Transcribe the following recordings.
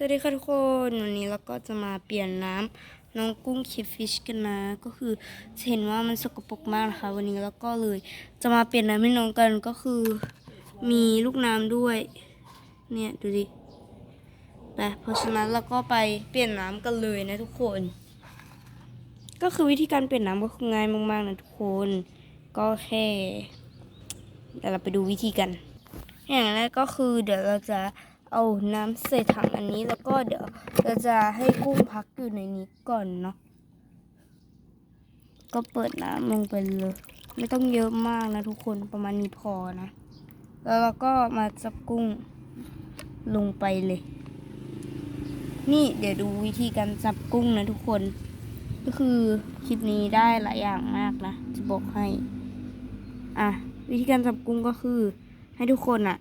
สวัสดีค่ะทุกคน วันนี้เราก็จะมาเปลี่ยนน้ำน้องกุ้งคิฟิชกันนะ ก็คือจะเห็นว่ามันสกปรกมากนะคะ วันนี้แล้วก็เลยจะมาเปลี่ยนน้ำให้น้องกันก็คือ มีลูกน้ำด้วย เนี่ยดูดิไปเพราะฉะนั้นเราก็ไปเปลี่ยนน้ำกันเลยนะทุกคน ก็คือวิธีการเปลี่ยนน้ำก็คือง่ายมากๆนะทุกคน ก็แค่เดี๋ยวเราไปดูวิธีกัน อย่างแรกก็คือเดี๋ยวเราจะ เอาน้ำใส่ถังอันนี้แล้วก็เดี๋ยวเราจะให้กุ้งพักอยู่ในนี้ก่อนเนาะก็เปิดน้ำลงไปเลย ไม่ต้องเยอะมากนะทุกคนประมาณนี้พอนะ แล้วเราก็มาจับกุ้งลงไปเลย นี่เดี๋ยวดูวิธีการจับกุ้งนะทุกคน ก็คือคลิปนี้ได้หลายอย่างมากนะ จะบอกให้ อะ วิธีการจับกุ้งก็คือ ให้ทุกคนอะ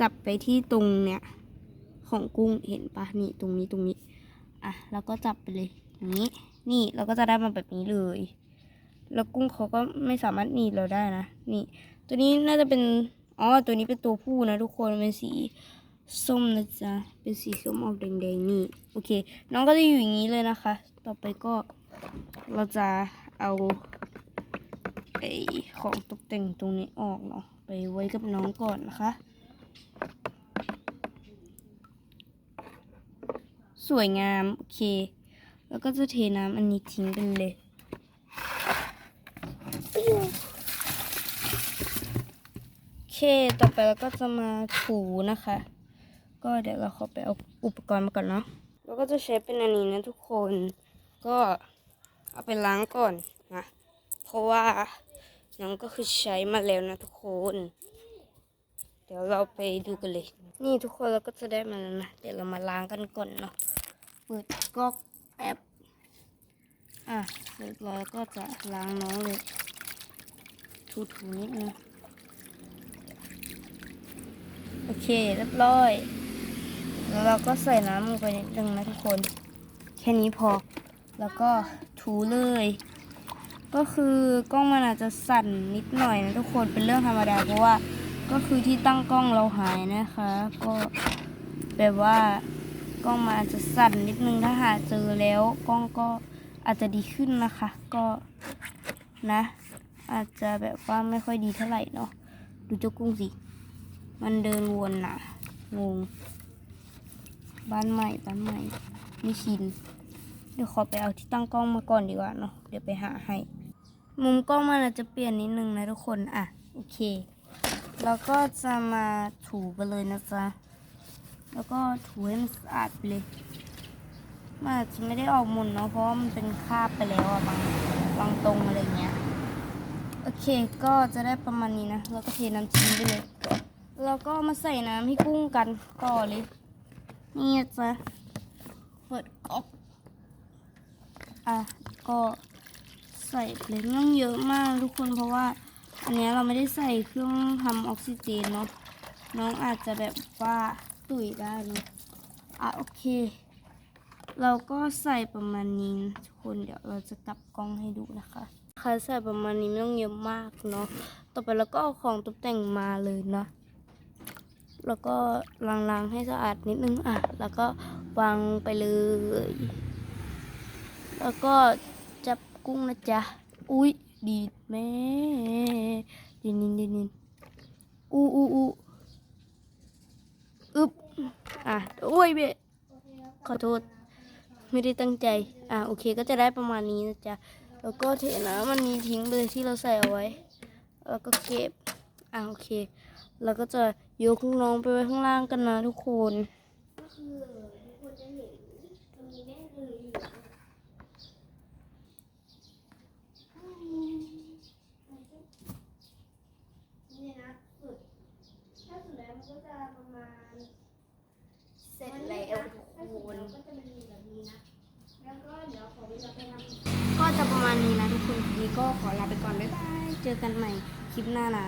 จับไปที่ตรงเนี้ยของกุ้งเห็นปะนี่ตรงนี้ตรงนี้ อะแล้วก็จับไปเลยอย่างนี้ นี่เราก็จะได้มาแบบนี้เลย แล้วกุ้งเขาก็ไม่สามารถหนีเราได้นะนี่ ตัวนี้น่าจะเป็นอ๋อตัวนี้เป็นตัวผู้นะทุกคนเป็นสีส้มนะจ๊ะเป็นสีส้มออกแดงๆนี่โอเค น้องก็จะอยู่อย่างนี้เลยนะคะ ต่อไปก็เราจะเอาไอของตกแต่งตรงนี้ออกเนาะไปไว้กับน้องก่อนนะคะ สวยงาม โอเค แล้วก็จะเทน้ำอันนี้ทิ้งไปเลยโอเค ต่อไปเราก็จะมาถูนะคะ ก็เดี๋ยวเราขอไปเอาอุปกรณ์มาก่อนเนาะเราก็จะใช้เป็นอันนี้นะทุกคน ก็เอาไปล้างก่อนนะ เพราะว่าน้องก็คือใช้มาแล้วนะทุกคน เดี๋ยวเราไปดูกันเลย นี่ทุกคนเราก็จะได้มาแล้วนะ เดี๋ยวเรามาล้างกันก่อนเนาะ ปิดก๊อกแอปอะเสร็จแล้วก็จะล้างน้องเลยถูๆนิดนึงโอเคเรียบร้อย แล้วเราก็ใส่น้ำลงไปนิดนึงนะทุกคน แค่นี้พอ แล้วก็ถูเลย ก็คือกล้องมันอาจจะสั่นนิดหน่อยนะทุกคนเป็นเรื่องธรรมดาเพราะว่าก็คือที่ตั้งกล้องเราหายนะคะ ก็แบบว่า กล้องมาจจะสั่นนิดนึงถ้าหาเจอแล้วกล้องก็อาจจะดีขึ้นนะคะ ก็นะ อาจจะแบบว่าไม่ค่อยดีเท่าไหร่เนาะดูเจ้ากุ้งสิ มันเดินวนน่ะงง บ้านใหม่บ้านใหม่ไม่ชินเดี๋ยวขอไปเอาที่ตั้งกล้องมาก่อนดีกว่าเนาะเดี๋ยวไปหาให้ มุมกล้องมันอาจจะเปลี่ยนนิดนึงนะทุกคนอะโอเค แล้วก็จะมาถูไปเลยนะจ๊ะ แล้วก็ถูให้มันสะอาดไปเลยมันอาจจะไม่ได้ออกมุนเนาะเพราะว่ามันเป็นคาบไปแล้วอะบางบางตรงอะไรเงี้ยโอเคก็จะได้ประมาณนี้นะแล้วก็เทน้ำทิ้งไปเลยแล้วก็มาใส่น้ำให้กุ้งกันต่อเลยนี่จะเปิดก๊อกอะก็ใส่เลยไม่ต้องเยอะมากทุกคนเพราะว่า อันนี้เราไม่ได้ใส่เครื่องทำออกซิเจนเนาะน้องอาจจะแบบว่า ตุ๋ยได้เนอะอะโอเค เราก็ใส่ประมาณนี้ทุกคนเดี๋ยวเราจะกลับกล้องให้ดูนะคะค่ะใส่ประมาณนี้ไม่ต้องเยอะมากเนาะต่อไปเราก็เอาของตกแต่งมาเลยเนาะแล้วก็ล้างๆให้สะอาดนิดนึงอะ แล้วก็วางไปเลย แล้วก็จับกุ้งนะจ๊ะ อุ้ยดีดแม่ดินินดินินอู้อู้อู้ อะโอ้ยเบะขอโทษ ไม่ได้ตั้งใจ อะโอเคก็จะได้ประมาณนี้นะจ๊ะ แล้วก็เทน้ำมันนี้ทิ้งไปเลยที่เราใส่เอาไว้ แล้วก็เก็บ อะโอเค แล้วก็จะยกน้องไปไว้ข้างล่างกันนะทุกคนนะสุดถ้าสุดแล้วมันก็จะประมาณ เสร็จแล้วทุกคนก็จะประมาณนี้นะทุกคนทีนี้ก็ขอลาไปก่อน บ๊ายบาย เจอกันใหม่คลิปหน้านะ